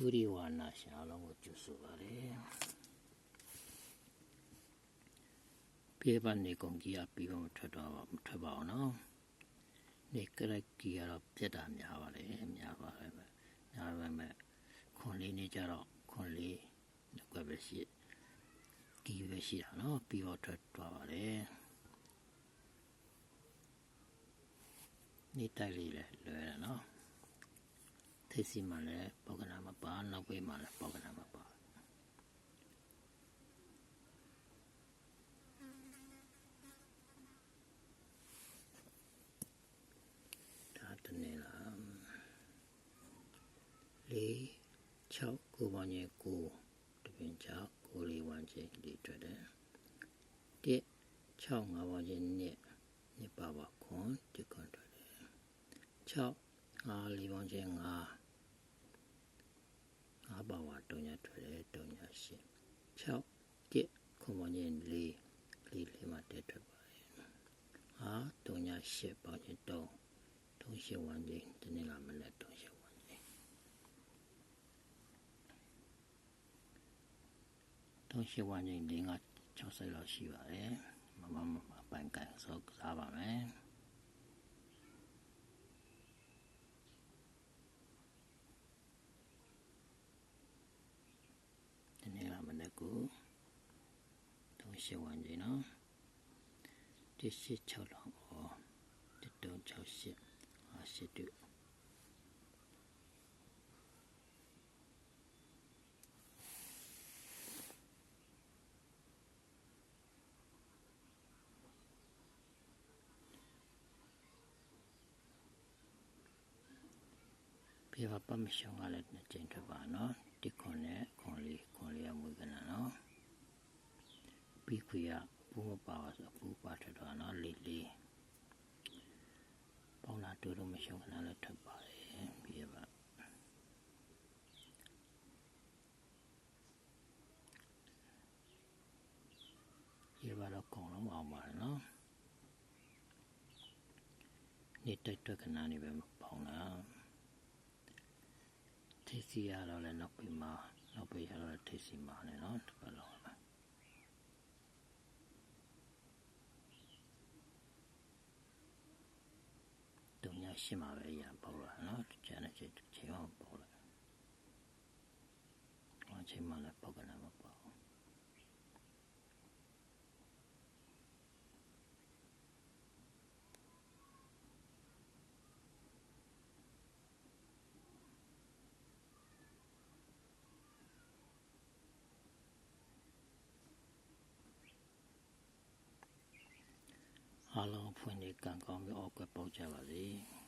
ဒုရိဝါနာရှင်အလုံးကိုကျွတ်ဆိုပါတယ်ပြေပန်နေကုန်ကြီးအပြီးတော့မထွက်တော့ပါမထွက်ပါအောင်နော်နေကရက်ကြီးကတော့ပြက်တာများပါလေများပါပဲများပါမယ်ခွန်လေးနေကြတော့ခွန်လေးကွက်ပဲရှိဒီပဲရှိတာနော်ပြီးတော့ထွက်သွားပါတယ်နေတိုက်လေးလဲလွယ်တယ်နော် ထိစီမှလည်းပေါကနာမပါနောက်ဘေးမှလည်းပေါကနာမပါဒါတနေ့လားလေး6ကိုပေါင်းရင်9တပင်ချကိုလေးဝမ်းချင်းလေးတွေ့တယ်1 6 5ပေါင်းရင်နှစ်နှစ်ပါပါခွန်ဒီခွန်တွေ့တယ်6 5လေးပေါင်းချင်း 5ငါးပါဝါတုံညာထွက်တယ်တုံညာရှင်း6 1ခုမင်းလေးလေးလေးမှတက်ထွက်ပါတယ်ဟာတုံညာရှင်းပေါင်းချင်းတုံတုံရှင်းဝမ်းချင်းဒီနေ့လာမနေ့တုံရှင်းဝမ်းချင်းတုံရှင်းဝမ်းချင်းလေးက60လောက်ရှိပါတယ်မမမပိုင်ကန်စောကစားပါမယ် ကို38ဝန်းကျင်နော်186လောက်အော်168 58 ဖေကပတ်မရှုံကလည်းနှစ်ကြိမ်ထွက်ပါနော်တိခွန်နဲ့ခွန်လေးခွန်လေးရမွေးကနာနော်ပြီးခွေရဘူးမပါပါဆိုဘူးပါထွက်တော့နော်လေးလေးပေါင်းလာတူလို့မရှုံကနာလည်းထွက်ပါလေပြီးရပါဒီဘာတော့ကောင်းလုံးအောင်ပါနော်နေတိုက်တွက်ကနာနေပဲပေါင်းလား ထိစီရတော့လည်းနောက်ပြီးမှနောက်ပြီးရတော့ထိစီမှာနေနော်တစ်ပတ်လုံးပဲတုံညာရှင်းမှာပဲရပေါ့လားနော်ကျန်တဲ့ချိန်ချိန်အောင်ပေါ့လားအချိန်မှလည်း အားလုံးဖွင့်နေကံကောင်းပြီးအောက်ကပေါက်ကြပါစေ။